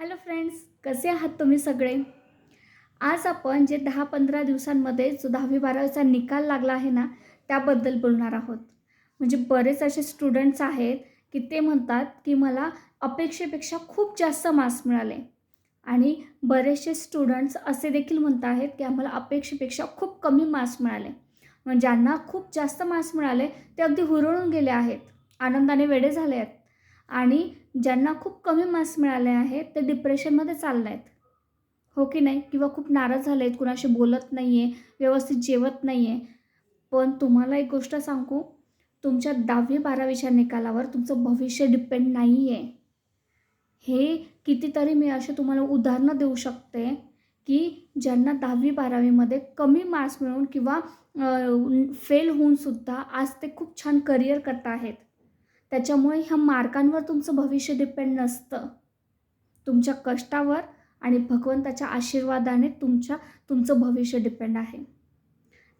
Hello friends कसे आहात तुम्ही सगळे? आज आपण जे दहा पंधरा दिवसांमध्ये जो दहावी बारावीचा निकाल लागला आहे ना त्याबद्दल बोलणार आहोत. म्हणजे बरेच असे स्टुडंट्स आहेत की ते म्हणतात की मला अपेक्षेपेक्षा खूप जास्त मार्क्स मिळाले. आणि बरेचसे स्टुडंट्स असे देखील म्हणत आहेत की आम्हाला अपेक्षेपेक्षा खूप कमी मार्क्स मिळाले. मग ज्यांना खूप जास्त मार्क्स मिळाले ते अगदी हुरळून गेले आहेत. आनंदाने वेडे झाले आहेत. आणि ज्यांना खूप कमी मार्क्स मिळाले आहेत ते डिप्रेशनमध्ये चालले आहेत हो की नाही? किंवा खूप नाराज झाले आहेत कुणाशी बोलत नाही आहे व्यवस्थित जेवत नाही आहे पण तुम्हाला एक गोष्ट सांगू तुमच्या दहावी बारावीच्या निकालावर तुमचं भविष्य डिपेंड नाही आहे हे कितीतरी मी असे तुम्हाला उदाहरणं देऊ शकते की ज्यांना दहावी बारावीमध्ये कमी मार्क्स मिळून किंवा फेल होऊनसुद्धा आज ते खूप छान करिअर करत आहेत. त्याच्यामुळे ह्या मार्कांवर तुमचं भविष्य डिपेंड नसतं. तुमच्या कष्टावर आणि भगवंताच्या आशीर्वादाने तुमच्या तुमचं भविष्य डिपेंड आहे.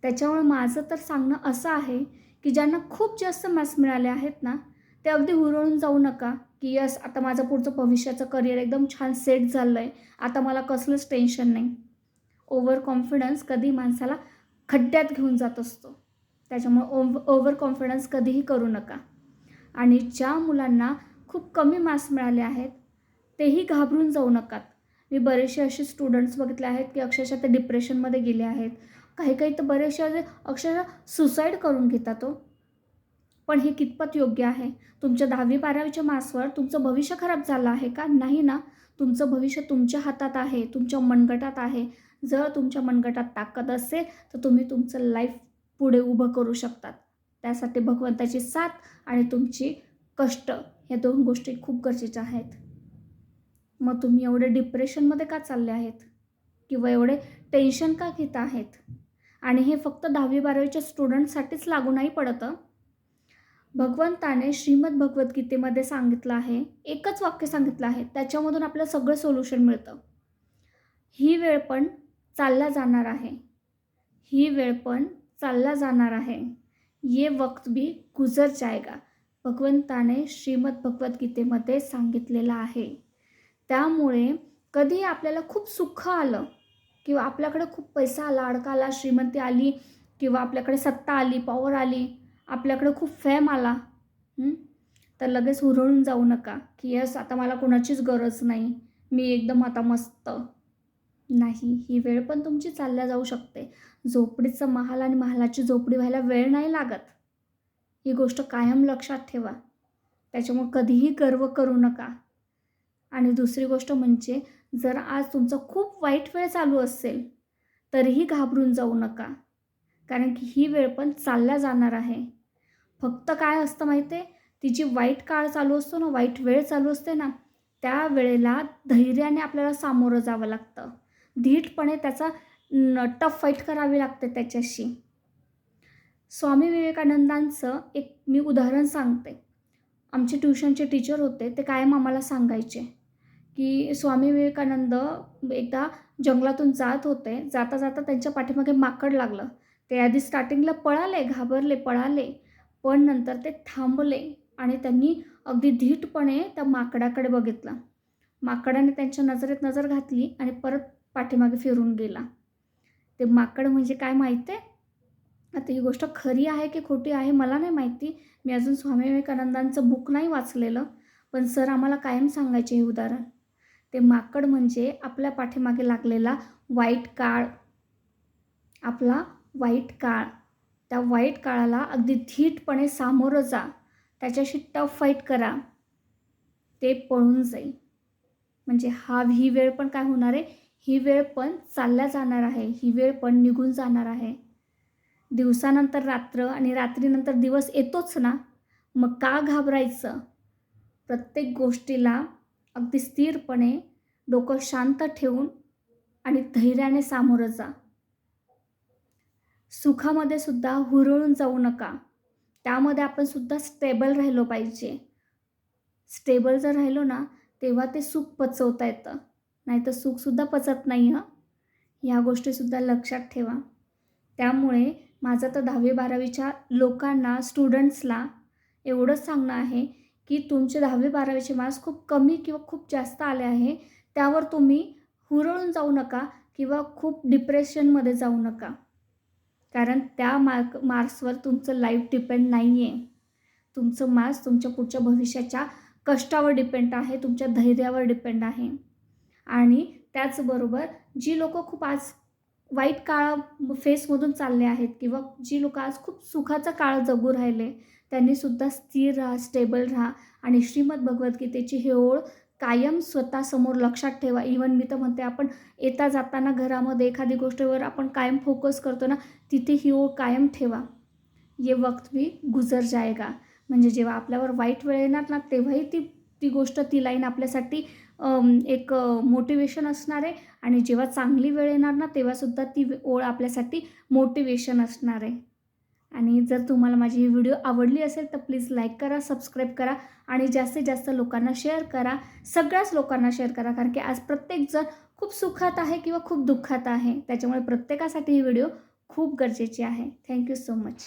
त्याच्यामुळे माझं तर सांगणं असं आहे की ज्यांना खूप जास्त मार्क्स मिळाले आहेत ना ते अगदी हुरळून जाऊ नका की यस आता माझं पुढचं भविष्याचं करिअर एकदम छान सेट झालं आहे आता मला कसलंच टेन्शन नाही. ओव्हर कॉन्फिडन्स कधी माणसाला खड्ड्यात घेऊन जात असतो. त्याच्यामुळे ओव ओव्हर कॉन्फिडन्स कधीही करू नका. आणि ज्या मुलांना खूप कमी मार्क्स मिळाले आहेत तेही घाबरून जाऊ नकात. मी बरेचसे असे स्टुडंट्स बघितले आहेत की अक्षरशः ते डिप्रेशनमध्ये गेले आहेत. काही काही तर बरेचसे असे अक्षरशः सुसाईड करून घेतात तो पण हे कितपत योग्य आहे? तुमच्या दहावी बारावीच्या मार्क्सवर तुमचं भविष्य खराब झालं आहे का? नाही ना. तुमचं भविष्य तुमच्या हातात आहे तुमच्या मनगटात आहे. जर तुमच्या मनगटात ताकद असेल तर तुम्ही तुमचं लाईफ पुढे उभं करू शकतात. त्यासाठी भगवंताची साथ आणि तुमची कष्ट ह्या दोन गोष्टी खूप गरजेच्या आहेत. मग तुम्ही एवढे डिप्रेशनमध्ये का चालले आहेत? किंवा एवढे टेन्शन का घेत आहेत? आणि हे फक्त दहावी बारावीच्या स्टुडंटसाठीच लागू नाही पडतं भगवंताने श्रीमद भगवद्गीतेमध्ये सांगितलं आहे एकच वाक्य सांगितलं आहे त्याच्यामधून आपल्याला सगळं सोल्युशन मिळतं. ही वेळ पण चालला जाणार आहे. ही वेळ पण चालला जाणार आहे. ये वक्त भी गुजर जाएगा भगवंताने श्रीमद भगवद्गीतेमध्ये सांगितलेलं आहे. त्यामुळे कधी आपल्याला खूप सुख आलं किंवा आपल्याकडे खूप पैसा आला अडका आला श्रीमंती आली किंवा आपल्याकडे सत्ता आली पॉवर आली आपल्याकडे खूप फेम आला तर लगेच हुरळून जाऊ नका की यस आता मला कोणाचीच गरज नाही मी एकदम आता मस्त. नाही ही वेळ पण तुमची चालल्या जाऊ शकते. झोपडीचं महाल आणि महालाची झोपडी व्हायला वेळ नाही लागत. ही गोष्ट कायम लक्षात ठेवा. त्याच्यामुळे कधीही गर्व करू नका. आणि दुसरी गोष्ट म्हणजे जर आज तुमचा खूप वाईट वेळ चालू असेल तरीही घाबरून जाऊ नका. कारण की ही वेळ पण चालल्या जाणार आहे. फक्त काय असतं माहिती आहे? ती जी वाईट काळ चालू असतो ना वाईट वेळ चालू असते ना त्या वेळेला धैर्याने आपल्याला सामोरं जावं लागतं. धीटपणे त्याचा टफ फाईट करावी लागते त्याच्याशी. स्वामी विवेकानंदांचं एक मी उदाहरण सांगते. आमचे ट्युशनचे टीचर होते ते कायम आम्हाला सांगायचे की स्वामी विवेकानंद एकदा जंगलातून जात होते जाता जाता त्यांच्या पाठीमागे माकड लागलं. ते आधी स्टार्टिंगला पळाले घाबरले पळाले पण नंतर ते थांबले आणि त्यांनी अगदी धीटपणे त्या माकडाकडे बघितलं. माकडाने त्यांच्या नजरेत नजर घातली आणि परत पाठीमागे फिरून गेला. ते माकड म्हणजे काय माहीत आहे आता ही गोष्ट खरी आहे की खोटी आहे मला नाही माहिती. मी अजून स्वामी विवेकानंदांचं बुक नाही वाचलेलं. पण सर आम्हाला कायम सांगायचे हे उदाहरण. ते माकड म्हणजे आपल्या पाठीमागे लागलेला वाईट काळ. आपला वाईट काळ. त्या वाईट काळाला अगदी धीटपणे सामोरं जा. त्याच्याशी टफ फाईट करा. ते पळून जाईल. म्हणजे हा ही वेळ पण काय होणार आहे? ही वेळ पण चालल्या जाणार आहे ही वेळ पण निघून जाणार आहे. दिवसानंतर रात्र आणि रात्रीनंतर दिवस येतोच ना? मग का घाबरायचं? प्रत्येक गोष्टीला अगदी स्थिरपणे डोकं शांत ठेवून आणि धैर्याने सामोरं जा. सुखामध्ये सुद्धा हुरळून जाऊ नका. त्यामध्ये आपण सुद्धा स्टेबल राहिलो पाहिजे. स्टेबल जर राहिलो ना तेव्हा ते सुख पचवता येतं. नाही तर सुखसुद्धा पचत नाही हं. ह्या गोष्टीसुद्धा लक्षात ठेवा. त्यामुळे माझं तर दहावी बारावीच्या लोकांना स्टुडंट्सला एवढंच सांगणं आहे की तुमचे दहावी बारावीचे मार्क्स खूप कमी किंवा खूप जास्त आले आहे त्यावर तुम्ही हुरळून जाऊ नका किंवा खूप डिप्रेशनमध्ये जाऊ नका. कारण त्या मार्क मार्क्सवर तुमचं लाईफ डिपेंड नाही आहे तुमचं मार्क्स तुमच्या पुढच्या भविष्याच्या कष्टावर डिपेंड आहे तुमच्या धैर्यावर डिपेंड आहे. आणि त्याचबरोबर जी लोक खूप आज वाईट काळा फेसमधून चालले आहेत किंवा जी लोक आज खूप सुखाचा काळ जगू राहिले त्यांनीसुद्धा स्थिर राहा स्टेबल राहा आणि श्रीमद भगवद्गीतेची ही ओळ कायम स्वतःसमोर लक्षात ठेवा. इवन मी तर म्हणते आपण येता जाताना घरामध्ये एखादी गोष्टीवर आपण कायम फोकस करतो ना तिथे ही ओळ कायम ठेवा. ये वक्त भी गुजर जाएगा म्हणजे जेव्हा आपल्यावर वाईट वेळ येणार ना तेव्हाही ती ती गोष्ट ती लाईन आपल्यासाठी एक मोटिवेशन असणार आहे. आणि जेव्हा चांगली वेळ येणार ना तेव्हासुद्धा ती ओळ आपल्यासाठी मोटिवेशन असणार आहे. आणि जर तुम्हाला माझी ही व्हिडिओ आवडली असेल तर प्लीज लाईक करा सबस्क्राईब करा. आणि जास्तीत जास्त लोकांना शेअर करा. सगळ्याच लोकांना शेअर करा. कारण की आज प्रत्येकजण खूप सुखात आहे किंवा खूप दुःखात आहे. त्याच्यामुळे प्रत्येकासाठी ही व्हिडिओ खूप गरजेची आहे. Thank you so much